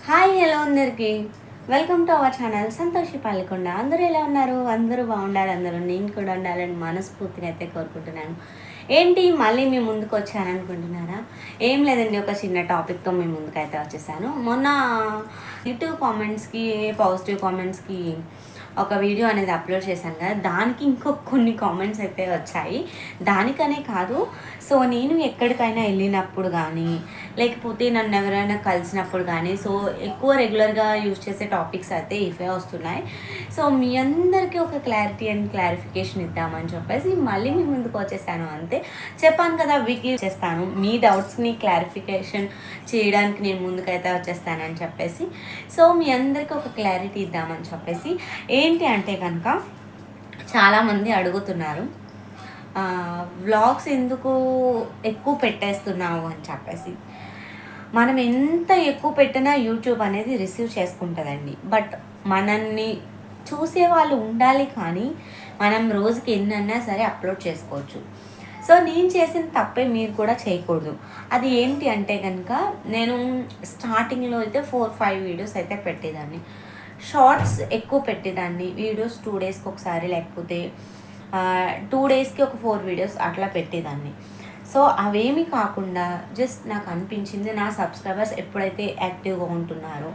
Hi hello అందరికీ. Welcome to our channel Santoshi Palakonda. అందరూ ఎలా ఉన్నారు? అందరూ బాగుండాలి అందరూ నేను కూడా ఉండాలని మనస్ఫూర్తిగా అయితే కోరుకుంటున్నాను. ఏంటి మళ్ళీ మీ ముందుకు వచ్చాను అనుకుంటున్నారా ఏం లేదండి ఒక చిన్న టాపిక్తో మీ ముందుకు అయితే వచ్చేసాను. మొన్న నెగిటివ్ కామెంట్స్కి పాజిటివ్ కామెంట్స్కి ఒక వీడియో అనేది అప్లోడ్ చేశాను కదా దానికి ఇంకో కొన్ని కామెంట్స్ అయితే వచ్చాయి. దానికనే కాదు సో నేను ఎక్కడికైనా వెళ్ళినప్పుడు కానీ లేకపోతే నన్ను ఎవరైనా కలిసినప్పుడు కానీ సో ఎక్కువ రెగ్యులర్గా యూజ్ చేసే టాపిక్స్ అయితే ఇవే వస్తున్నాయి. సో మీ అందరికీ ఒక క్లారిటీ అండ్ క్లారిఫికేషన్ ఇద్దామని చెప్పేసి మళ్ళీ మీ ముందుకు వచ్చేసాను అంతే. చెప్పాను కదా వీక్లీ చేస్తాను. మీ డౌట్స్ని క్లారిఫికేషన్ చేయడానికి నేను ముందుకైతే వచ్చేస్తానని చెప్పేసి. సో మీ అందరికీ ఒక క్లారిటీ ఇద్దామని చెప్పేసి. ఏంటి అంటే కనుక చాలామంది అడుగుతున్నారు వ్లాగ్స్ ఎందుకు ఎక్కువ పెట్టేస్తున్నావు? అని చెప్పేసి. మనం ఎంత ఎక్కువ పెట్టినా యూట్యూబ్ అనేది రిసీవ్ చేసుకుంటుందండి. బట్ మనల్ని చూసే వాళ్ళు ఉండాలి కానీ మనం రోజుకి ఎన్నన్నా సరే అప్లోడ్ చేసుకోవచ్చు. సో నేను చేసిన తప్పే మీరు కూడా చేయకూడదు. అది ఏంటి అంటే కనుక నేను స్టార్టింగ్లో అయితే ఫోర్ ఫైవ్ వీడియోస్ అయితే పెట్టేదాన్ని. షార్ట్స్ ఎక్కువ పెట్టేదాన్ని. వీడియోస్ టూ డేస్కి ఒకసారి లేకపోతే టూ డేస్కి ఒక ఫోర్ వీడియోస్ అట్లా పెట్టేదాన్ని. సో అవేమి కాకుండా జస్ట్ నాకు అనిపించింది నా సబ్స్క్రైబర్స్ ఎప్పుడైతే యాక్టివ్గా ఉంటున్నారో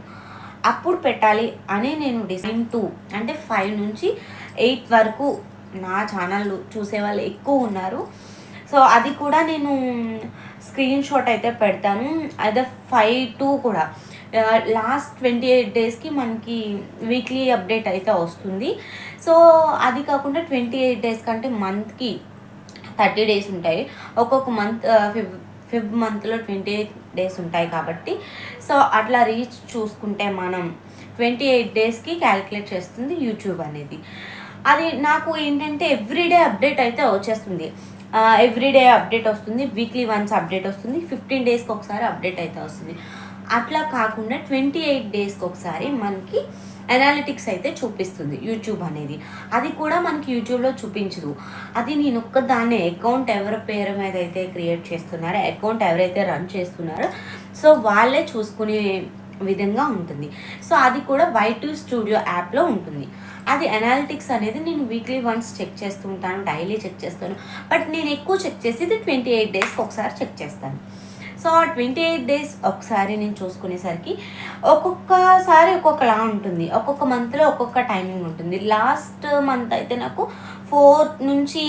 అప్పుడు పెట్టాలి అని నేను డిజైన్ టూ అంటే ఫైవ్ నుంచి ఎయిట్ వరకు నా ఛానల్ చూసే వాళ్ళు ఎక్కువ ఉన్నారు. సో అది కూడా నేను స్క్రీన్ షాట్ అయితే పెడతాను. అదే ఫైవ్ టూ కూడా. లాస్ట్ ట్వంటీ ఎయిట్ డేస్కి మనకి వీక్లీ అప్డేట్ అయితే వస్తుంది. సో అది కాకుండా ట్వంటీ ఎయిట్ డేస్ కంటే మంత్కి థర్టీ డేస్ ఉంటాయి. ఒక్కొక్క మంత్ ఫిబ్ ఫిఫ్ మంత్లో ట్వంటీ ఎయిట్ డేస్ ఉంటాయి కాబట్టి. సో అట్లా రీచ్ చూసుకుంటే మనం ట్వంటీ ఎయిట్ డేస్కి క్యాలిక్యులేట్ చేస్తుంది యూట్యూబ్ అనేది. అది నాకు ఏంటంటే ఎవ్రీడే అప్డేట్ అయితే వచ్చేస్తుంది. ఎవ్రీడే అప్డేట్ వస్తుంది. వీక్లీ వన్స్ అప్డేట్ వస్తుంది. ఫిఫ్టీన్ డేస్కి ఒకసారి అప్డేట్ అయితే వస్తుంది. అట్లా కాకుండా ట్వంటీ ఎయిట్ డేస్కి ఒకసారి మనకి అనాలిటిక్స్ అయితే చూపిస్తుంది యూట్యూబ్ అనేది. అది కూడా మనకి యూట్యూబ్లో చూపించదు. అది నేను ఒక్కదాన్నే అకౌంట్ ఎవరి పేరు మీద అయితే క్రియేట్ చేస్తున్నారో అకౌంట్ ఎవరైతే రన్ చేస్తున్నారో సో వాళ్ళే చూసుకునే విధంగా ఉంటుంది. సో అది కూడా వై టూ స్టూడియో యాప్లో ఉంటుంది. అది అనాలిటిక్స్ అనేది నేను వీక్లీ వన్స్ చెక్ చేస్తూ ఉంటాను డైలీ చెక్ చేస్తాను. బట్ నేను ఎక్కువ చెక్ చేసేది ట్వంటీ ఎయిట్ డేస్కి ఒకసారి చెక్ చేస్తాను. సో ఆ ట్వంటీ ఎయిట్ డేస్ ఒకసారి నేను చూసుకునేసరికి ఒక్కొక్కసారి ఒక్కొక్కలా ఉంటుంది. ఒక్కొక్క మంత్లో ఒక్కొక్క టైమింగ్ ఉంటుంది. లాస్ట్ మంత్ అయితే నాకు ఫోర్ నుంచి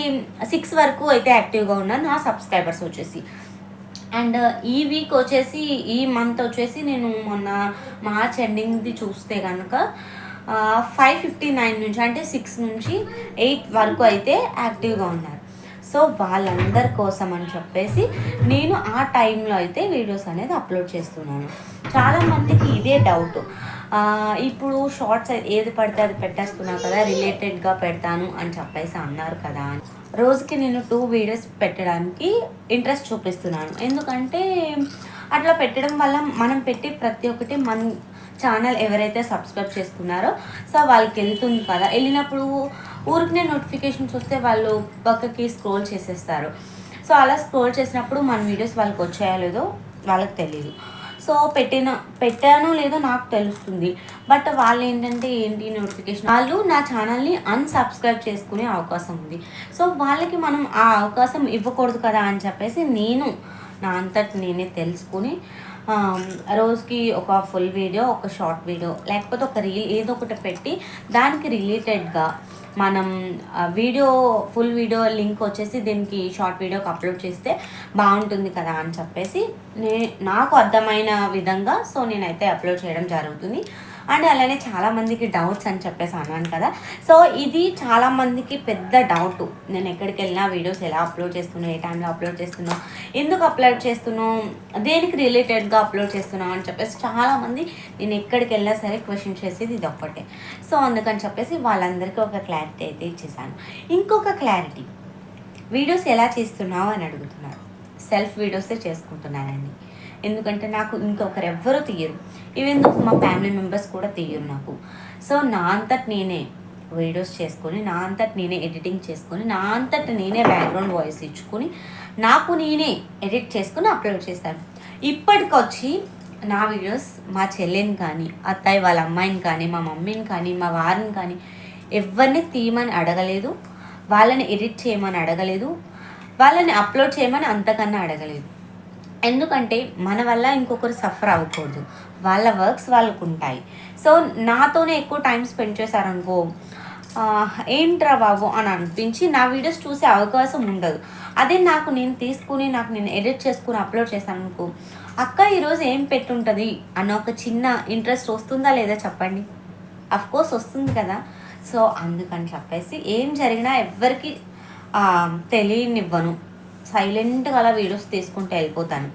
సిక్స్ వరకు అయితే యాక్టివ్గా ఉన్నాను నా సబ్స్క్రైబర్స్ వచ్చేసి. అండ్ ఈ వీక్ వచ్చేసి ఈ మంత్ వచ్చేసి నేను మొన్న మార్చ్ ఎండింగ్ది చూస్తే కనుక ఫైవ్ ఫిఫ్టీ నైన్ నుంచి అంటే సిక్స్ నుంచి ఎయిట్ వరకు అయితే యాక్టివ్గా ఉన్నారు. సో వాళ్ళందరి కోసం అని చెప్పేసి నేను ఆ టైంలో అయితే వీడియోస్ అనేది అప్లోడ్ చేస్తున్నాను. చాలామందికి ఇదే డౌట్ ఇప్పుడు షార్ట్స్ ఏది పడితే అది పెట్టేస్తున్నావు కదా రిలేటెడ్గా పెడతాను అని చెప్పేసి అన్నారు కదా. రోజుకి నేను టూ వీడియోస్ పెట్టడానికి ఇంట్రెస్ట్ చూపిస్తున్నాను. ఎందుకంటే అట్లా పెట్టడం వల్ల మనం పెట్టి ప్రతి ఒక్కటి మన ఛానల్ ఎవరైతే సబ్స్క్రైబ్ చేసుకున్నారో సో వాళ్ళకి వెళ్తుంది కదా. వెళ్ళినప్పుడు ఊరికనే నోటిఫికేషన్స్ వస్తే వాళ్ళు పక్కకి స్క్రోల్ చేసేస్తారు. సో అలా స్క్రోల్ చేసినప్పుడు మన వీడియోస్ వాళ్ళకి వచ్చాయో లేదో వాళ్ళకి తెలియదు సో పెట్టిన పెట్టానో లేదో నాకు తెలుస్తుంది. బట్ వాళ్ళు ఏంటంటే ఏంటి నోటిఫికేషన్ వాళ్ళు నా ఛానల్ని అన్సబ్స్క్రైబ్ చేసుకునే అవకాశం ఉంది. సో వాళ్ళకి మనం ఆ అవకాశం ఇవ్వకూడదు కదా అని చెప్పేసి నేను నా అంతటి నేనే తెలుసుకుని రోజుకి ఒక ఫుల్ వీడియో ఒక షార్ట్ వీడియో లేకపోతే ఒక రీల్ ఏదో ఒకటి పెట్టి దానికి రిలేటెడ్గా మనం వీడియో ఫుల్ వీడియో లింక్ వచ్చేసి దీనికి షార్ట్ వీడియోకి అప్లోడ్ చేస్తే బాగుంటుంది కదా అని చెప్పేసి నే నాకు అర్థమైన విధంగా సో నేనైతే అప్లోడ్ చేయడం జరుగుతుంది. అండ్ అలానే చాలామందికి డౌట్స్ అని చెప్పేసి అన్నాను కదా. సో ఇది చాలామందికి పెద్ద డౌట్ నేను ఎక్కడికి వెళ్ళినా వీడియోస్ ఎలా అప్లోడ్ చేస్తున్నావు ఏ టైంలో అప్లోడ్ చేస్తున్నావు ఎందుకు అప్లోడ్ చేస్తున్నావు దేనికి రిలేటెడ్గా అప్లోడ్ చేస్తున్నావు అని చెప్పేసి చాలామంది నేను ఎక్కడికి వెళ్ళినా సరే క్వశ్చన్ చేసేది ఇది ఒక్కటే. సో అందుకని చెప్పేసి వాళ్ళందరికీ ఒక క్లారిటీ అయితే ఇచ్చేసాను. ఇంకొక క్లారిటీ వీడియోస్ ఎలా చేస్తున్నావు అని అడుగుతున్నారు. సెల్ఫ్ వీడియోసే చేసుకుంటున్నానండి ఎందుకంటే నాకు ఇంకొకరు ఎవ్వరూ తీయరు ఈవెన్ మా ఫ్యామిలీ మెంబర్స్ కూడా తీయరు నాకు. సో నా అంతటి నేనే వీడియోస్ చేసుకొని నా అంతటి నేనే ఎడిటింగ్ చేసుకొని నా అంతటి నేనే బ్యాక్గ్రౌండ్ వాయిస్ ఇచ్చుకొని నాకు నేనే ఎడిట్ చేసుకుని అప్లోడ్ చేస్తాను. ఇప్పటికొచ్చి నా వీడియోస్ మా చెల్లెని కానీ అత్తయ్య వాళ్ళ అమ్మాయిని కానీ మా మమ్మీని కానీ మా వారిని కానీ ఎవరిని తీయమని అడగలేదు వాళ్ళని ఎడిట్ చేయమని అడగలేదు వాళ్ళని అప్లోడ్ చేయమని అంతకన్నా అడగలేదు. ఎందుకంటే మన వల్ల ఇంకొకరు సఫర్ అవ్వకూడదు. వాళ్ళ వర్క్స్ వాళ్ళకు ఉంటాయి సో నాతోనే ఎక్కువ టైం స్పెండ్ చేశారనుకో ఏంట్రా బాబు అని అనిపించి నా వీడియోస్ చూసే అవకాశం ఉండదు. అదే నాకు నేను తీసుకుని నాకు నేను ఎడిట్ చేసుకుని అప్లోడ్ చేశాను అనుకో అక్క ఈరోజు ఏం పెట్టుంటుంది? అన్న ఒక చిన్న ఇంట్రెస్ట్ వస్తుందా లేదా చెప్పండి. అఫ్ కోర్స్ వస్తుంది కదా. సో అందుకని చెప్పేసి ఏం జరిగినా ఎవ్వరికి తెలియనివ్వను. సైలెంట్గా అలా వీడియోస్ తీసుకుంటూ వెళ్ళిపోతాను.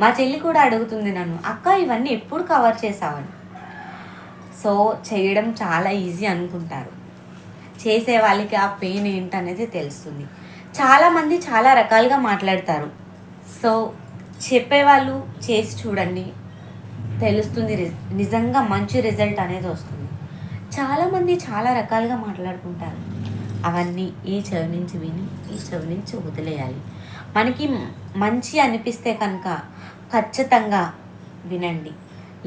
మా చెల్లి కూడా అడుగుతుంది నన్ను అక్క ఇవన్నీ ఎప్పుడు కవర్ చేసావని? సో చేయడం చాలా ఈజీ అనుకుంటారు. చేసే వాళ్ళకి ఆ పెయిన్ ఏంటనేది తెలుస్తుంది. చాలామంది చాలా రకాలుగా మాట్లాడతారు. సో చెప్పేవాళ్ళు చేసి చూడండి తెలుస్తుంది నిజంగా మంచి రిజల్ట్ అనేది వస్తుంది. చాలామంది చాలా రకాలుగా మాట్లాడుకుంటారు. అవన్నీ ఈ చెవి నుంచి విని ఈ చెవి నుంచి వదిలేయాలి. మనకి మంచి అనిపిస్తే కనుక ఖచ్చితంగా వినండి.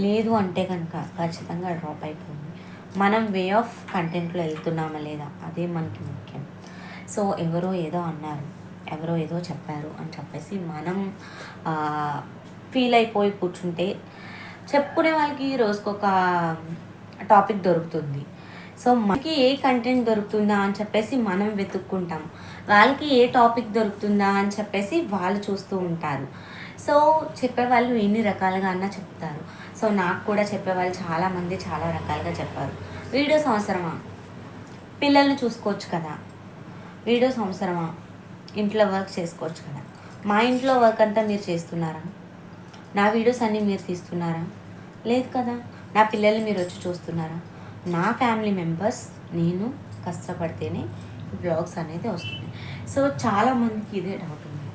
లేదు అంటే కనుక ఖచ్చితంగా డ్రాప్ అయిపోయింది మనం వే ఆఫ్ కంటెంట్లో వెళ్తున్నామా లేదా? అదే మనకి ముఖ్యం. సో ఎవరో ఏదో అన్నారు. ఎవరో ఏదో చెప్పారు అని చెప్పేసి మనం ఫీల్ అయిపోయి కూర్చుంటే చెప్పుకునే వాళ్ళకి రోజుకొక టాపిక్ దొరుకుతుంది. సో మనకి ఏ కంటెంట్ దొరుకుతుందా అని చెప్పేసి మనం వెతుక్కుంటాం. వాళ్ళకి ఏ టాపిక్ దొరుకుతుందా అని చెప్పేసి వాళ్ళు చూస్తూ ఉంటారు. సో చెప్పేవాళ్ళు ఎన్ని రకాలుగా అన్నా చెప్తారు. సో నాకు కూడా చెప్పేవాళ్ళు చాలామంది చాలా రకాలుగా చెప్పారు. వీడియోస్ అవసరమా పిల్లల్ని చూసుకోవచ్చు కదా. వీడియోస్ అవసరమా ఇంట్లో వర్క్ చేసుకోవచ్చు కదా. మా ఇంట్లో వర్క్ అంతా మీరు చేస్తున్నారా? నా వీడియోస్ అన్నీ మీరు తీస్తున్నారా? లేదు కదా. నా పిల్లల్ని మీరు వచ్చి చూస్తున్నారా? నా ఫ్యామిలీ మెంబర్స్ నేను కష్టపడితేనే బ్లాగ్స్ అనేది వస్తుంది. సో చాలామందికి ఇదే డౌట్ ఉంది.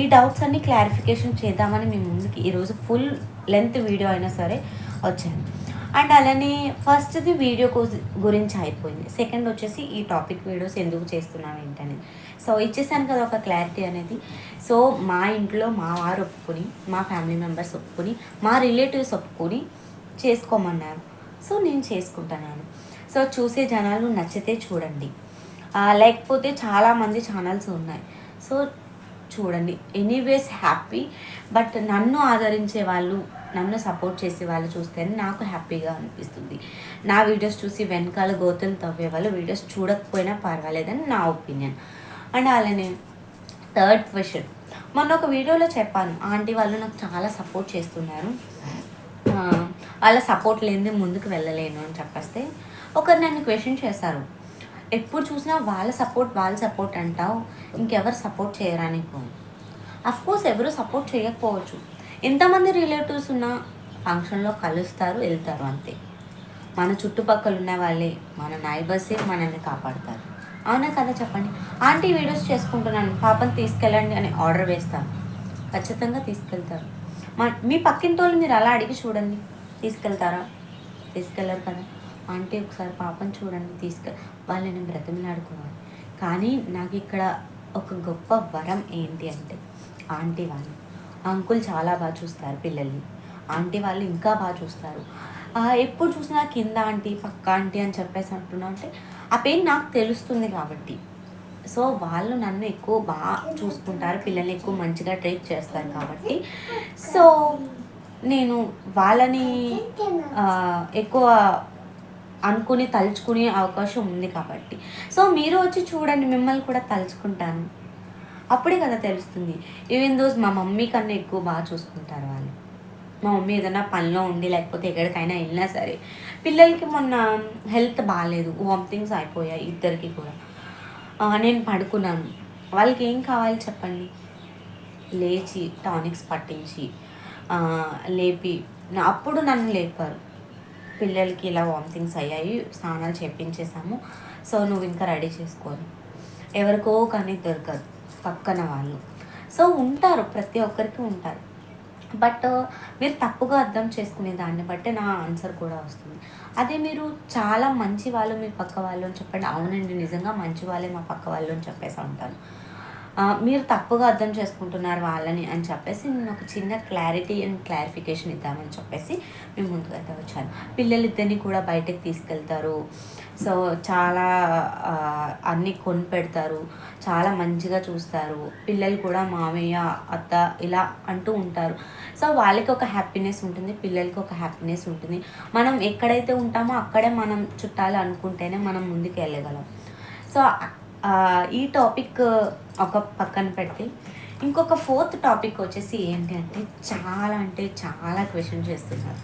ఈ డౌట్స్ అన్ని క్లారిఫికేషన్ చేద్దామని మేము ముందుకి ఈరోజు ఫుల్ లెంత్ వీడియో అయినా సరే వచ్చాను. అండ్ అలానే ఫస్ట్ది వీడియో గురించి అయిపోయింది. సెకండ్ వచ్చేసి ఈ టాపిక్ వీడియోస్ ఎందుకు చేస్తున్నాను ఏంటనేది. సో ఇచ్చేసాను కదా ఒక క్లారిటీ అనేది. సో మా ఇంట్లో మా వారు ఒప్పుకొని మా ఫ్యామిలీ మెంబర్స్ ఒప్పుకొని మా రిలేటివ్స్ ఒప్పుకొని చేసుకోమన్నారు. సో నేను చేసుకుంటున్నాను సో చూసే జనాలు నచ్చితే చూడండి. లేకపోతే చాలామంది ఛానల్స్ ఉన్నాయి. సో చూడండి. Anyways happy. బట్ నన్ను ఆదరించే వాళ్ళు నన్ను సపోర్ట్ చేసే వాళ్ళు చూస్తేనే నాకు హ్యాపీగా అనిపిస్తుంది. నా వీడియోస్ చూసి వెనకాల గోతులు తవ్వే వాళ్ళు వీడియోస్ చూడకపోయినా పర్వాలేదని నా ఒపీనియన్. అండ్ అలానే థర్డ్ క్వశ్చన్. మొన్న ఒక వీడియోలో చెప్పాను. ఆంటీ వాళ్ళు నాకు చాలా సపోర్ట్ చేస్తున్నారు. వాళ్ళ సపోర్ట్ లేనిదే ముందుకు వెళ్ళలేను అని చెప్పేస్తే ఒకరు నన్ను క్వశ్చన్ చేశారు. ఎప్పుడు చూసినా వాళ్ళ సపోర్ట్ వాళ్ళ సపోర్ట్ అంటావు. ఇంకెవరు సపోర్ట్ చేయరా నీకు? కోర్స్ ఎవరు సపోర్ట్ చేయకపోవచ్చు. ఎంతమంది రిలేటివ్స్ ఉన్నా ఫంక్షన్లో కలుస్తారు వెళ్తారు అంతే. మన చుట్టుపక్కల ఉన్న వాళ్ళే మన నైబర్సే మనల్ని కాపాడతారు. అవునా కదా చెప్పండి. ఆంటీ వీడియోస్ చేసుకుంటున్నాను. పాపని తీసుకెళ్ళండి అని ఆర్డర్ వేస్తాను ఖచ్చితంగా తీసుకెళ్తారు. మా మీ పక్కింటి వాళ్ళు మీరు అలా అడిగి చూడండి. తీసుకెళ్తారా? తీసుకెళ్ళరు కదా. ఆంటీ ఒకసారి పాపం చూడండి తీసుకె వాళ్ళని బ్రతిమలాడుకోవాలి కానీ నాకు ఇక్కడ ఒక గొప్ప వరం ఏంటి అంటే ఆంటీ వాళ్ళు. అంకుల్ చాలా బాగా చూస్తారు పిల్లల్ని. ఆంటీ వాళ్ళు ఇంకా బాగా చూస్తారు. ఎప్పుడు చూసినా కింద ఆంటీ పక్క ఆంటీ అని చెప్పేసి అంటున్నా అంటే ఆ పెయిన్ నాకు తెలుస్తుంది కాబట్టి. సో వాళ్ళు నన్ను ఎక్కువ బాగా చూసుకుంటారు పిల్లల్ని ఎక్కువ మంచిగా ట్రీట్ చేస్తారు కాబట్టి. సో నేను వాళ్ళని ఎక్కువ అనుకుని తలుచుకునే అవకాశం ఉంది కాబట్టి. సో మీరు వచ్చి చూడండి మిమ్మల్ని కూడా తలుచుకుంటాను. అప్పుడే కదా తెలుస్తుంది. ఈవెన్ దోస్ మా మమ్మీ కన్నా ఎక్కువ బాగా చూసుకుంటారు వాళ్ళు. మా మమ్మీ ఏదైనా పనిలో ఉండి లేకపోతే ఎక్కడికైనా వెళ్ళినా సరే పిల్లలకి మొన్న హెల్త్ బాగాలేదు వామిటింగ్స్ అయిపోయాయి ఇద్దరికి కూడా. నేను పడుకున్నాను. వాళ్ళకి ఏం కావాలి చెప్పండి? లేచి టానిక్స్ పట్టించి లేపి అప్పుడు నన్ను లేపారు. పిల్లలకి ఇలా వామిటింగ్స్ అయ్యాయి స్నానాలు చేపించేసాము సో నువ్వు ఇంకా రెడీ చేసుకోని. ఎవరికో కానీ దొరకదు పక్కన వాళ్ళు. సో ఉంటారు ప్రతి ఒక్కరికి ఉంటారు. బట్ మీరు తప్పుగా అర్థం చేసుకునే దాన్ని బట్టి నా ఆన్సర్ కూడా వస్తుంది. అదే మీరు చాలా మంచి వాళ్ళు మీ పక్క వాళ్ళు అని చెప్పండి. అవునండి నిజంగా మంచి వాళ్ళే మా పక్క వాళ్ళు అని చెప్పేసి ఉంటాను మీరు తప్పుగా అర్థం చేసుకుంటున్నారు వాళ్ళని అని చెప్పేసి నేను ఒక చిన్న క్లారిటీ అండ్ క్లారిఫికేషన్ ఇద్దామని చెప్పేసి మేము ముందుకైతే వచ్చాను. వచ్చాను పిల్లలిద్దరిని కూడా బయటకు తీసుకెళ్తారు. సో చాలా అన్నీ కొని పెడతారు చాలా మంచిగా చూస్తారు. పిల్లలు కూడా మామయ్య అత్త ఇలా అంటూ ఉంటారు. సో వాళ్ళకి ఒక హ్యాపీనెస్ ఉంటుంది పిల్లలకి ఒక హ్యాపీనెస్ ఉంటుంది. మనం ఎక్కడైతే ఉంటామో అక్కడే మనం చుట్టాలు అనుకుంటేనే మనం ముందుకు వెళ్ళగలం. సో ఈ టాపిక్ ఒక పక్కన పెడితే ఇంకొక ఫోర్త్ టాపిక్ వచ్చేసి ఏంటి అంటే చాలా అంటే చాలా క్వశ్చన్ చేస్తున్నారు.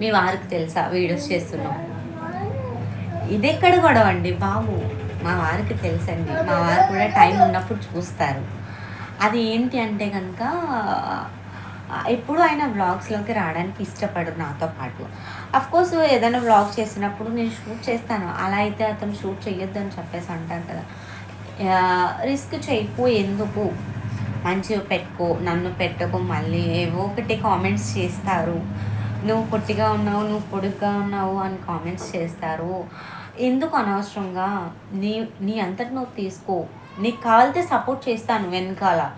మీ వారికి తెలుసా? వీడియోస్ చేస్తున్నాం. ఇది ఎక్కడ గొడవ అండి బాబు? మా వారికి తెలుసండి. మా వారు కూడా టైం ఉన్నప్పుడు చూస్తారు. అది ఏంటి అంటే కనుక ఎప్పుడు ఆయన వ్లాగ్స్లోకి రావడానికి ఇష్టపడరు నాతో పాటు. అఫ్ కోర్స్ ఏదైనా వ్లాగ్ చేసినప్పుడు నేను షూట్ చేస్తాను. అలా అయితే అతను షూట్ చేయొద్దు అని చెప్పేసి అంటారు కదా. రిస్క్ చేయకు ఎందుకు? మంచిగా పెట్టుకో నన్ను పెట్టుకో మళ్ళీ ఏవో ఒకటి కామెంట్స్ చేస్తారు. నువ్వు పొట్టిగా ఉన్నావు నువ్వు పొడుగ్గా ఉన్నావు అని కామెంట్స్ చేస్తారు. ఎందుకు అనవసరంగా? నీ నీ అంతటి నువ్వు తీసుకో. నీకు కావాలితే సపోర్ట్ చేస్తాను వెనకాల.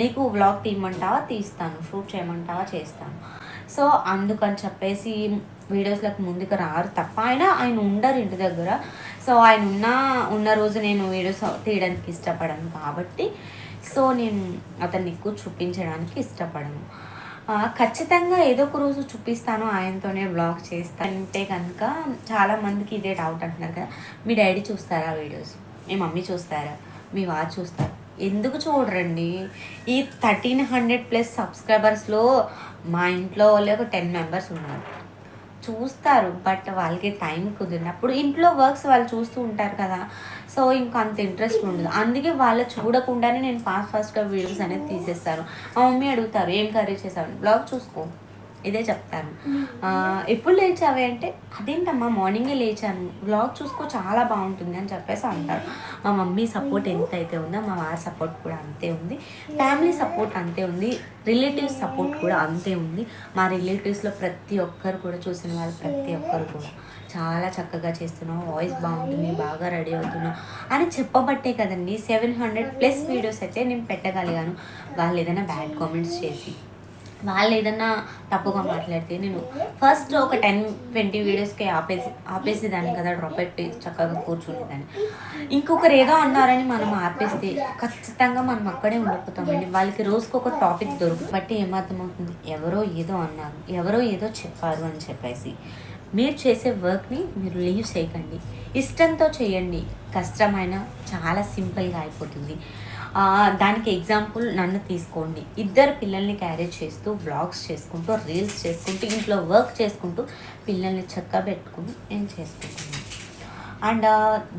నీకు వ్లాగ్ తీయమంటావా? తీస్తాను. షూట్ చేయమంటావా? చేస్తాను. సో అందుకని చెప్పేసి వీడియోస్లకు ముందుకు రారు తప్ప ఆయన ఆయన ఉండరు ఇంటి దగ్గర. సో ఆయన ఉన్న ఉన్న రోజు నేను వీడియోస్ తీయడానికి ఇష్టపడను కాబట్టి సో నేను అతన్ని ఎక్కువ చూపించడానికి ఇష్టపడను. ఖచ్చితంగా ఏదో ఒక రోజు చూపిస్తాను ఆయనతోనే బ్లాగ్ చేస్తాను అంటే కనుక చాలామందికి ఇదే డౌట్ అంటున్నారు కదా. మీ డాడీ చూస్తారా వీడియోస్ మీ మమ్మీ చూస్తారా? మీ వారు చూస్తారు? ఎందుకు చూడరండి? ఈ థర్టీన్ హండ్రెడ్ ప్లస్ సబ్స్క్రైబర్స్లో మా ఇంట్లో వాళ్ళే ఒక టెన్ మెంబర్స్ ఉన్నారు. చూస్తారు బట్ వాళ్ళకి టైం కుదిరినప్పుడు ఇంట్లో వర్క్స్ వాళ్ళు చూస్తూ ఉంటారు కదా సో ఇంకా అంత ఇంట్రెస్ట్ ఉండదు. అందుకే వాళ్ళు చూడకుండానే నేను ఫాస్ట్ ఫాస్ట్గా వీడియోస్ అనేది తీసేస్తాను మా మమ్మీ అడుగుతారు ఏం కర్రీ చేశాను బ్లాగ్ చూసుకో. ఇదే చెప్తాను. ఎప్పుడు లేచావే అంటే అదేంటమ్మా మార్నింగే లేచాను. బ్లాగ్ చూసుకో చాలా బాగుంటుంది అని చెప్పేసి అంటారు. మా మమ్మీ సపోర్ట్ ఎంత అయితే ఉందో మా వారి సపోర్ట్ కూడా అంతే ఉంది. ఫ్యామిలీ సపోర్ట్ అంతే ఉంది. రిలేటివ్స్ సపోర్ట్ కూడా అంతే ఉంది. మా రిలేటివ్స్లో ప్రతి ఒక్కరు కూడా చూసిన వాళ్ళు ప్రతి ఒక్కరు కూడా చాలా చక్కగా చేస్తున్నావు. వాయిస్ బాగుంటుంది బాగా రెడీ అవుతున్నావు అని చెప్పబట్టే కదండి సెవెన్ హండ్రెడ్ ప్లస్ వీడియోస్ అయితే నేను పెట్టగలిగాను. వాళ్ళు ఏదైనా బ్యాడ్ కామెంట్స్ చేసి వాళ్ళు ఏదన్నా తప్పుగా మాట్లాడితే నేను ఫస్ట్ ఒక టెన్ ట్వంటీ వీడియోస్కి ఆపేసి ఆపేసేదాన్ని కదా డ్రాప్ పెట్టి చక్కగా కూర్చునేదాన్ని. ఇంకొకరు ఏదో అన్నారని మనం ఆపేస్తే ఖచ్చితంగా మనం అక్కడే ఉండిపోతామండి వాళ్ళకి రోజుకి ఒక టాపిక్ దొరుకు బట్టి ఏమర్థమవుతుంది? ఎవరో ఏదో అన్నారు ఎవరో ఏదో చెప్పారు అని చెప్పేసి. మీరు చేసే వర్క్ని మీరు లీవ్ చేయకండి. ఇష్టంతో చేయండి. కష్టమైన చాలా సింపుల్గా అయిపోతుంది. దానికి ఎగ్జాంపుల్ నన్ను తీసుకోండి. ఇద్దరు పిల్లల్ని క్యారేజ్ చేస్తూ వ్లాగ్స్ చేసుకుంటూ రీల్స్ చేసుకుంటూ ఇంట్లో వర్క్ చేసుకుంటూ పిల్లల్ని చక్కగా పెట్టుకుని నేను చేసుకుంటున్నాను అండ్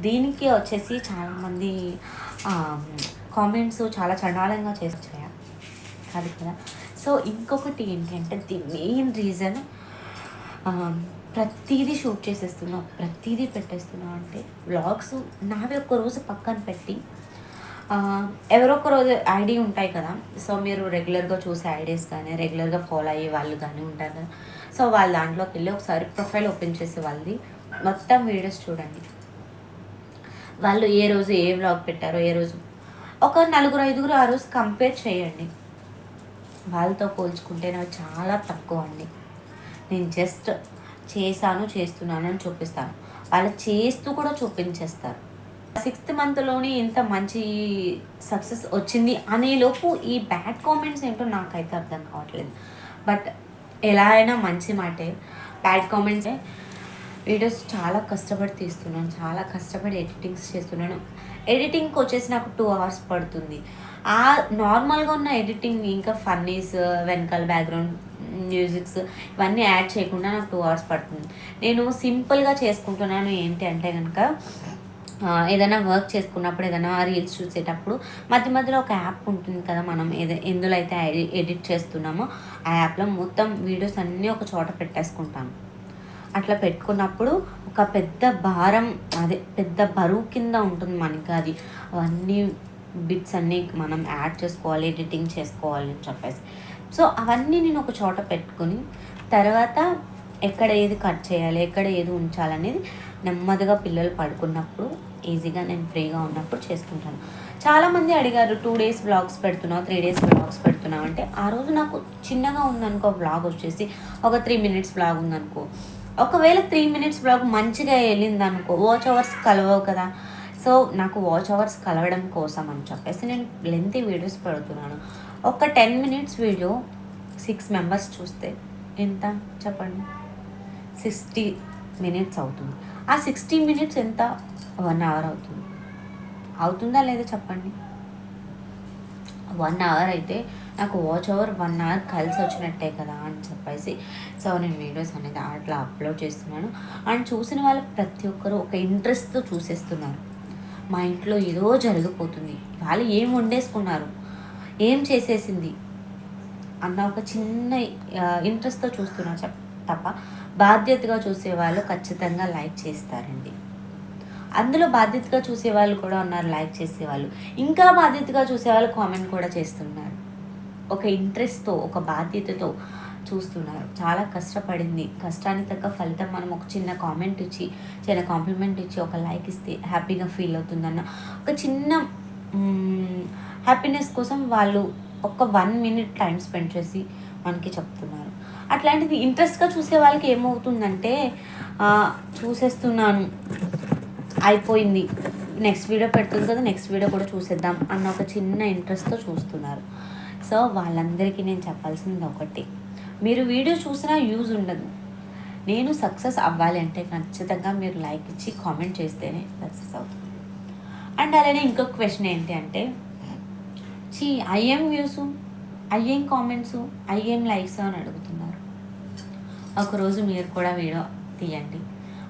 దీనికి వచ్చేసి చాలామంది కామెంట్స్ చాలా చండాలంగా చేసొచ్చాయి కాదు కదా? సో ఇంకొకటి ఏంటంటే ది మెయిన్ రీజన్ ప్రతిదీ షూట్ చేసేస్తున్నావు ప్రతిదీ పెట్టేస్తున్నావు అంటే వ్లాగ్స్ నావి ఒక్క రోజు పక్కన పెట్టి ఆ, ఎవరో ఒక రోజు ఐడి ఉంటాయి కదా. సో మీరు రెగ్యులర్గా చూసే ఐడీస్ కానీ రెగ్యులర్గా ఫాలో అయ్యే వాళ్ళు కానీ ఉంటారు కదా. సో వాళ్ళ దాంట్లోకి వెళ్ళి ఒకసారి ప్రొఫైల్ ఓపెన్ చేసే వాళ్ళది. మొత్తం వీడియోస్ చూడండి. వాళ్ళు ఏ రోజు ఏ వ్లాగ్ పెట్టారో ఏ రోజు ఒక నలుగురు ఐదుగురు ఆ రోజు కంపేర్ చేయండి. వాళ్ళతో పోల్చుకుంటే నాకు చాలా తక్కువ అండి. నేను జస్ట్ చేశాను చేస్తున్నాను అని చూపిస్తాను. వాళ్ళు చేస్తూ కూడా చూపించేస్తారు. సిక్స్త్ మంత్లోనే ఇంత మంచి సక్సెస్ వచ్చింది అనేలోపు ఈ బ్యాడ్ కామెంట్స్ ఏంటో నాకైతే అర్థం కావట్లేదు. బట్ ఎలా అయినా మంచి మాటే. బ్యాడ్ కామెంట్స్ వీడియోస్ చాలా కష్టపడి తీస్తున్నాను చాలా కష్టపడి ఎడిటింగ్స్ చేస్తున్నాను. ఎడిటింగ్కి వచ్చేసి నాకు టూ అవర్స్ పడుతుంది. ఆ నార్మల్గా ఉన్న ఎడిటింగ్ ఇంకా ఫన్నీస్ వెనకాల బ్యాక్గ్రౌండ్ మ్యూజిక్స్ ఇవన్నీ యాడ్ చేయకుండా నాకు టూ అవర్స్ పడుతుంది. నేను సింపుల్గా చేసుకుంటున్నాను ఏంటి అంటే కనుక ఏదైనా వర్క్ చేసుకున్నప్పుడు ఏదైనా రీల్స్ చూసేటప్పుడు మధ్య మధ్యలో ఒక యాప్ ఉంటుంది కదా మనం ఏదో ఎందులో అయితే ఎడి- ఎడిట్ చేస్తున్నామో ఆ యాప్లో మొత్తం వీడియోస్ అన్నీ ఒక చోట పెట్టేసుకుంటాను అట్లా పెట్టుకున్నప్పుడు ఒక పెద్ద భారం అదే పెద్ద బరువు కింద ఉంటుంది మనకి అది. అవన్నీ బిట్స్ అన్నీ మనం యాడ్ చేసుకోవాలి ఎడిటింగ్ చేసుకోవాలి అని చెప్పేసి. సో అవన్నీ నేను ఒక చోట పెట్టుకొని తర్వాత ఎక్కడ ఏది కట్ చేయాలి ఎక్కడ ఏది ఉంచాలనేది నెమ్మదిగా పిల్లలు పడుకున్నప్పుడు ఈజీగా నేను ఫ్రీగా ఉన్నప్పుడు చేసుకుంటాను. చాలామంది అడిగారు టూ డేస్ బ్లాగ్స్ పెడుతున్నావు త్రీ డేస్ బ్లాగ్స్ పెడుతున్నావు అంటే ఆ రోజు నాకు చిన్నగా ఉందనుకో బ్లాగ్ వచ్చేసి ఒక త్రీ మినిట్స్ బ్లాగ్ ఉందనుకో. ఒకవేళ త్రీ మినిట్స్ బ్లాగ్ మంచిగా వెళ్ళిందనుకో వాచ్ అవర్స్ కలవవు కదా. సో నాకు వాచ్ అవర్స్ కలవడం కోసం అని చెప్పేసి నేను లెంతీ వీడియోస్ పెడుతున్నాను. ఒక ten minutes video six members చూస్తే ఎంత? చెప్పండి. సిక్స్టీ మినిట్స్ అవుతుంది. ఆ సిక్స్టీ మినిట్స్ ఎంత? వన్ అవర్ అవుతుంది. అవుతుందా లేదా చెప్పండి? వన్ అవర్ అయితే నాకు వాచ్ అవర్ వన్ అవర్ కలిసి వచ్చినట్టే కదా అని చెప్పేసి. సో నేను వీడియోస్ అనేది అట్లా అప్లోడ్ చేస్తున్నాను. అండ్ చూసిన వాళ్ళు ప్రతి ఒక్కరు ఒక ఇంట్రెస్ట్తో చూసేస్తున్నారు. మా ఇంట్లో ఏదో జరిగిపోతుంది. వాళ్ళు ఏం వండేసుకున్నారు? ఏం చేసేసింది? అన్న ఒక చిన్న ఇంట్రెస్ట్తో చూస్తున్నారు చెప్ తప్ప. బాధ్యతగా చూసే వాళ్ళు ఖచ్చితంగా లైక్ చేస్తారండి. అందులో బాధ్యతగా చూసే వాళ్ళు కూడా ఉన్నారు లైక్ చేసేవాళ్ళు. ఇంకా బాధ్యతగా చూసేవాళ్ళు కామెంట్ కూడా చేస్తున్నారు. ఒక ఇంట్రెస్ట్తో ఒక బాధ్యతతో చూస్తున్నారు. చాలా కష్టపడింది. కష్టానికి తగ్గ ఫలితం మనం ఒక చిన్న కామెంట్ ఇచ్చి చిన్న కాంప్లిమెంట్ ఇచ్చి ఒక లైక్ ఇస్తే హ్యాపీగా ఫీల్ అవుతుందన్న ఒక చిన్న హ్యాపీనెస్ కోసం వాళ్ళు ఒక వన్ మినిట్ టైం స్పెండ్ చేసి మనకి చెప్తున్నారు. అట్లాంటిది ఇంట్రెస్ట్గా చూసే వాళ్ళకి ఏమవుతుందంటే చూసేస్తున్నాను. అయిపోయింది. నెక్స్ట్ వీడియో పెడుతుంది కదా నెక్స్ట్ వీడియో కూడా చూసేద్దాం అన్న ఒక చిన్న ఇంట్రెస్ట్తో చూస్తున్నారు. సో వాళ్ళందరికీ నేను చెప్పాల్సింది ఒకటి. మీరు వీడియో చూసినా యూజ్ ఉండదు. నేను సక్సెస్ అవ్వాలి అంటే ఖచ్చితంగా మీరు లైక్ ఇచ్చి కామెంట్ చేస్తేనే సక్సెస్ అవుతుంది అండ్ అలానే ఇంకొక క్వశ్చన్ ఏంటి అంటే చీ ఐఎం వ్యూస్ అయ్యేం కామెంట్స్ అయ్యేం లైక్స్ అని అడుగుతున్నారు. ఒకరోజు మీరు కూడా వీడియో తీయండి.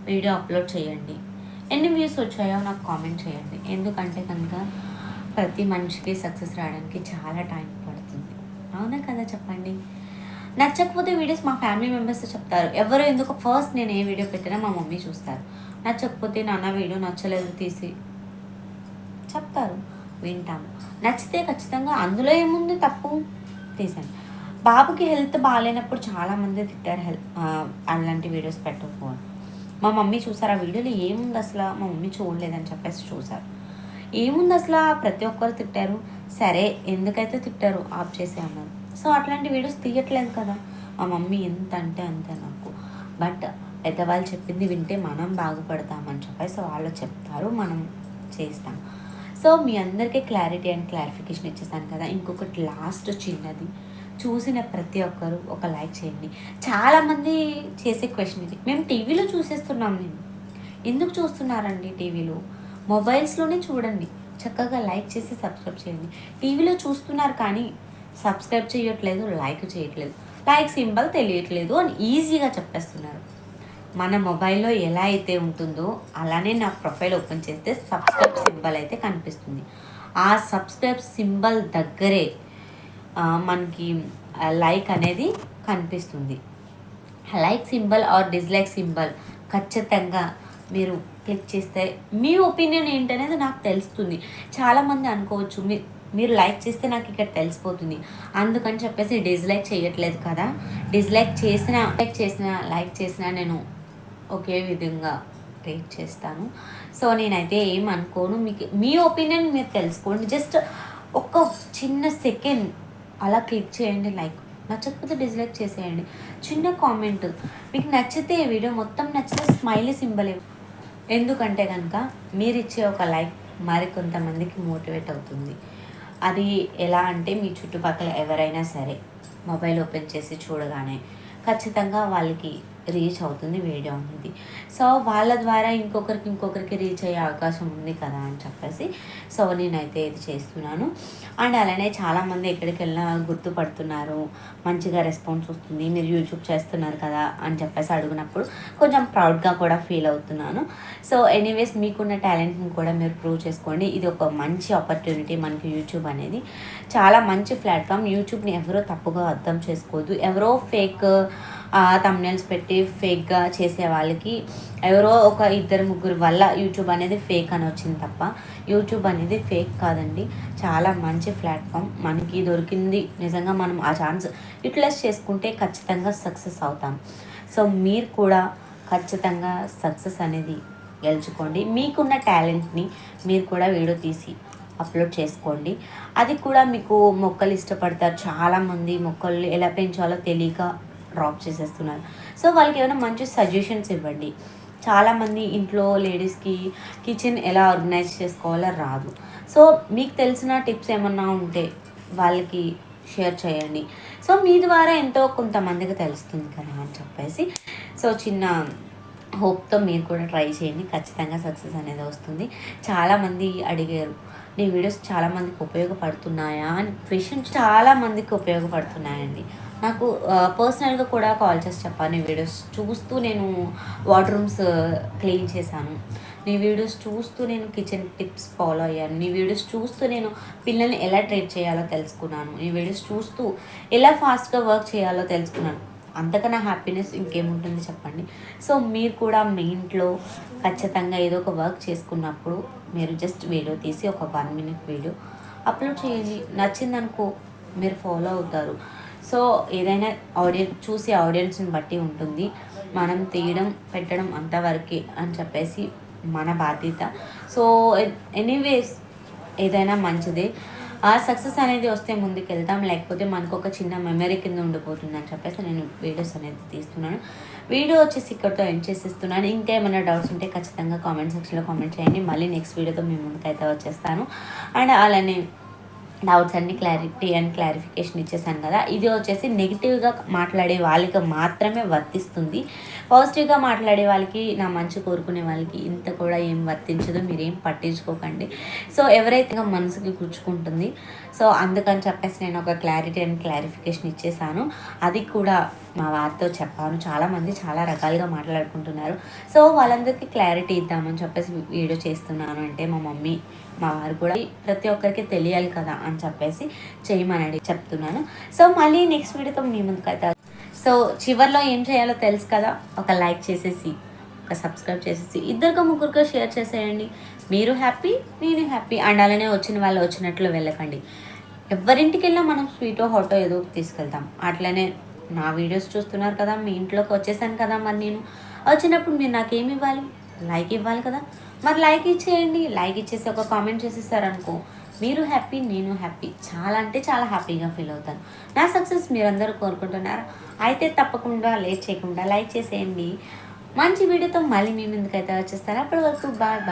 వీడియో అప్లోడ్ చేయండి. ఎన్ని వ్యూస్ వచ్చాయో నాకు కామెంట్ చేయండి. ఎందుకంటే కనుక ప్రతి మనిషికి సక్సెస్ రావడానికి చాలా టైం పడుతుంది. అవునా కదా చెప్పండి? నచ్చకపోతే వీడియోస్ మా ఫ్యామిలీ మెంబర్స్ చెప్తారు. ఎవరు ఎందుకు ఫస్ట్ నేను ఏ వీడియో పెట్టినా మా మమ్మీ చూస్తారు. నచ్చకపోతే నాన్న వీడియో నచ్చలేదు తీసి చెప్తారు. వింటాము. నచ్చితే ఖచ్చితంగా అందులో ఏముంది తప్పు? తీసండి బాబుకి హెల్త్ బాగాలేనప్పుడు చాలామంది తిట్టారు హెల్త్ అలాంటి వీడియోస్ పెట్టకపోను మా మమ్మీ చూసారు ఆ వీడియోలో ఏముంది అసలు? మా మమ్మీ చూడలేదని చెప్పేసి చూసారు. ఏముంది అసలు? ప్రతి ఒక్కరు తిట్టారు. సరే ఎందుకైతే తిట్టారు ఆఫ్ చేసే అన్నారు సో అట్లాంటి వీడియోస్ తీయట్లేదు కదా. మా మమ్మీ ఎంత అంటే అంతే నాకు. బట్ పెద్దవాళ్ళు చెప్పింది వింటే మనం బాగుపడతామని చెప్పేసి వాళ్ళు చెప్తారు మనం చేస్తాం. సో మీ అందరికీ క్లారిటీ అండ్ క్లారిఫికేషన్ ఇచ్చేసాను కదా. ఇంకొకటి లాస్ట్ చిన్నది. చూసిన ప్రతి ఒక్కరు ఒక లైక్ చేయండి. చాలామంది చేసే క్వశ్చన్ ఇది. మేము టీవీలో చూసేస్తున్నాం నేను. ఎందుకు చూస్తున్నారండి టీవీలో? మొబైల్స్లోనే చూడండి. చక్కగా లైక్ చేసి సబ్స్క్రైబ్ చేయండి. టీవీలో చూస్తున్నారు కానీ సబ్స్క్రైబ్ చేయట్లేదు లైక్ చేయట్లేదు. లైక్ సింబల్ తెలియట్లేదు అని ఈజీగా చెప్పేస్తున్నారు. మన మొబైల్లో ఎలా అయితే ఉంటుందో అలానే నా ప్రొఫైల్ ఓపెన్ చేస్తే సబ్స్క్రైబ్ సింబల్ అయితే కనిపిస్తుంది. ఆ సబ్స్క్రైబ్ సింబల్ దగ్గరే మనకి లైక్ అనేది కనిపిస్తుంది. Like symbol or dislike symbol ఖచ్చితంగా మీరు క్లిక్ చేస్తే మీ ఒపీనియన్ ఏంటనేది నాకు తెలుస్తుంది. చాలామంది అనుకోవచ్చు మీ మీరు లైక్ చేస్తే నాకు ఇక్కడ తెలిసిపోతుంది. అందుకని చెప్పేసి డిస్లైక్ చేయట్లేదు కదా. డిస్లైక్ చేసిన లైక్ చేసిన లైక్ చేసిన నేను ఒకే విధంగా రేట్ చేస్తాను. సో నేనైతే ఏం అనుకోను. మీకు మీ ఒపీనియన్ మీరు తెలుసుకోండి. జస్ట్ ఒక చిన్న సెకండ్ అలా క్లిక్ చేయండి లైక్ నచ్చకపోతే డిస్లైక్ చేసేయండి. చిన్న కామెంట్. మీకు నచ్చితే వీడియో మొత్తం నచ్చితే స్మైలీ సింబల్. ఎందుకంటే కనుక మీరు ఇచ్చే ఒక లైక్ మరి కొంతమందికి మోటివేట్ అవుతుంది. అది ఎలా అంటే మీ చుట్టుపక్కల ఎవరైనా సరే మొబైల్ ఓపెన్ చేసి చూడగానే ఖచ్చితంగా వాళ్ళకి రీచ్ అవుతుంది వీడియో అనేది. సో వాళ్ళ ద్వారా ఇంకొకరికి ఇంకొకరికి రీచ్ అయ్యే అవకాశం ఉంది కదా అని చెప్పేసి సో నేనైతే ఇది చేస్తున్నాను. అండ్ అలానే చాలామంది ఎక్కడికి వెళ్ళినా గుర్తుపడుతున్నారు మంచిగా రెస్పాన్స్ వస్తుంది మీరు యూట్యూబ్ చేస్తున్నారు కదా అని చెప్పేసి అడిగినప్పుడు కొంచెం ప్రౌడ్గా కూడా ఫీల్ అవుతున్నాను. సో ఎనీవేస్ మీకున్న టాలెంట్ని కూడా మీరు ప్రూవ్ చేసుకోండి. ఇది ఒక మంచి ఆపర్చునిటీ మనకి యూట్యూబ్ అనేది. చాలా మంచి ప్లాట్ఫామ్ యూట్యూబ్ని ఎవరో తప్పుగా అర్థం చేసుకోవద్దు ఎవరో ఫేక్ తమ్నెల్స్ పెట్టి ఫేక్గా చేసే వాళ్ళకి. ఎవరో ఒక ఇద్దరు ముగ్గురు వల్ల యూట్యూబ్ అనేది ఫేక్ అని వచ్చింది తప్ప యూట్యూబ్ అనేది ఫేక్ కాదండి. చాలా మంచి ప్లాట్ఫామ్ మనకి దొరికింది. నిజంగా మనం ఆ ఛాన్స్ యూటిలైజ్ చేసుకుంటే ఖచ్చితంగా సక్సెస్ అవుతాం. సో మీరు కూడా ఖచ్చితంగా సక్సెస్ అనేది గెలుచుకోండి. మీకున్న టాలెంట్ని మీరు కూడా వీడియో తీసి అప్లోడ్ చేసుకోండి. అది కూడా మీకు మొక్కలు ఇష్టపడతారు. చాలామంది మొక్కలు ఎలా పెంచాలో తెలియక డ్రాప్ చేసేస్తున్నారు. సో వాళ్ళకి ఏమైనా మంచి సజెషన్స్ ఇవ్వండి. చాలామంది ఇంట్లో లేడీస్కి కిచెన్ ఎలా ఆర్గనైజ్ చేసుకోవాలో రాదు. సో మీకు తెలిసిన టిప్స్ ఏమన్నా ఉంటే వాళ్ళకి షేర్ చేయండి. సో మీ ద్వారా ఎంతో కొంతమందికి తెలుస్తుంది కదా అని చెప్పేసి. సో చిన్న హోప్తో మీరు కూడా ట్రై చేయండి. ఖచ్చితంగా సక్సెస్ అనేది వస్తుంది. చాలామంది అడిగారు నీ వీడియోస్ చాలామందికి ఉపయోగపడుతున్నాయా? అని. క్వశ్చన్ చాలామందికి ఉపయోగపడుతున్నాయండి. నాకు పర్సనల్గా కూడా కాల్ చేసి చెప్పాను నీ వీడియోస్ చూస్తూ నేను వాటర్ రూమ్స్ క్లీన్ చేశాను. నీ వీడియోస్ చూస్తూ నేను కిచెన్ టిప్స్ ఫాలో అయ్యాను. నీ వీడియోస్ చూస్తూ నేను పిల్లల్ని ఎలా ట్రీట్ చేయాలో తెలుసుకున్నాను. నీ వీడియోస్ చూస్తూ ఎలా ఫాస్ట్గా వర్క్ చేయాలో తెలుసుకున్నాను. అంతకన్నా హ్యాపీనెస్ ఇంకేముంటుంది చెప్పండి? సో మీరు కూడా మీ ఇంట్లో ఖచ్చితంగా ఏదో ఒక వర్క్ చేసుకున్నప్పుడు మీరు జస్ట్ వీడియో తీసి ఒక వన్ మినిట్ వీడియో అప్లోడ్ చేయండి. నచ్చిందనుకో మీరు ఫాలో అవుతారు. సో ఏదైనా ఆడియన్స్ చూసే ఆడియన్స్ని బట్టి ఉంటుంది. మనం తీయడం పెట్టడం అంతవరకే అని చెప్పేసి మన బాధ్యత. సో ఎనీవేస్ ఏదైనా మంచిదే. ఆ సక్సెస్ అనేది వస్తే ముందుకు వెళ్తాం లేకపోతే మనకు ఒక చిన్న మెమరీ కింద ఉండిపోతుంది అని చెప్పేసి నేను వీడియోస్ అనేది తీస్తున్నాను. వీడియో వచ్చేసి ఇక్కడితో ఎండ్ చేసేస్తున్నాను. ఇంకేమైనా డౌట్స్ ఉంటే ఖచ్చితంగా కామెంట్ సెక్షన్లో కామెంట్ చేయండి. మళ్ళీ నెక్స్ట్ వీడియోతో మీ ముందుకైతే వచ్చేస్తాను. అండ్ అలానే డౌట్స్ అన్ని క్లారిటీ అండ్ క్లారిఫికేషన్ ఇచ్చేసాను కదా. ఇది వచ్చేసి నెగిటివ్గా మాట్లాడే వాళ్ళకి మాత్రమే వర్తిస్తుంది. పాజిటివ్గా మాట్లాడే వాళ్ళకి నా మంచి కోరుకునే వాళ్ళకి ఇంత కూడా ఏం వర్తించదు మీరేం పట్టించుకోకండి. సో ఎవరైతే మనసుకి గుచ్చుకుంటుంది సో అందుకని చెప్పేసి నేను ఒక క్లారిటీ అండ్ క్లారిఫికేషన్ ఇచ్చేసాను అది కూడా మా వారితో చెప్పాను. చాలామంది చాలా రకాలుగా మాట్లాడుకుంటున్నారు. సో వాళ్ళందరికీ క్లారిటీ ఇద్దామని చెప్పేసి వీడియో చేస్తున్నాను. అంటే మా మమ్మీ మా వారు కూడా ప్రతి ఒక్కరికి తెలియాలి కదా అని చెప్పేసి చేయమని చెప్తున్నాను. సో మళ్ళీ నెక్స్ట్ వీడియోతో మీ ముందుకైతే సో చివరిలో ఏం చేయాలో తెలుసు కదా? ఒక లైక్ చేసేసి ఒక సబ్స్క్రైబ్ చేసేసి ఇద్దరికో ముగ్గురికో షేర్ చేసేయండి. మీరు హ్యాపీ నేను హ్యాపీ. అండ్ అలానే వచ్చిన వాళ్ళు వచ్చినట్లు వెళ్ళకండి. ఎవరింటికి వెళ్ళినా మనం స్వీటో హాటో ఏదో తీసుకెళ్తాం. అట్లనే నా వీడియోస్ చూస్తున్నారు కదా మీ ఇంట్లోకి వచ్చేసాను కదా మరి నేను. వచ్చినప్పుడు మీరు నాకేమి ఇవ్వాలి? లైక్ ఇవ్వాలి కదా. మరి లైక్ ఇచ్చేయండి. లైక్ ఇచ్చేసి ఒక కామెంట్ చేసేసారనుకో మీరు హ్యాపీ నేను హ్యాపీ. చాలా అంటే చాలా హ్యాపీగా ఫీల్ అవుతాను. నా సక్సెస్ మీరందరూ కోరుకుంటున్నారు? అయితే తప్పకుండా లేట్ చేయకుండా లైక్ చేసేయండి. మంచి వీడియోతో మళ్ళీ మీ ముందుకైతే వచ్చేస్తారు అప్పటి వరకు బాయ్ బాయ్.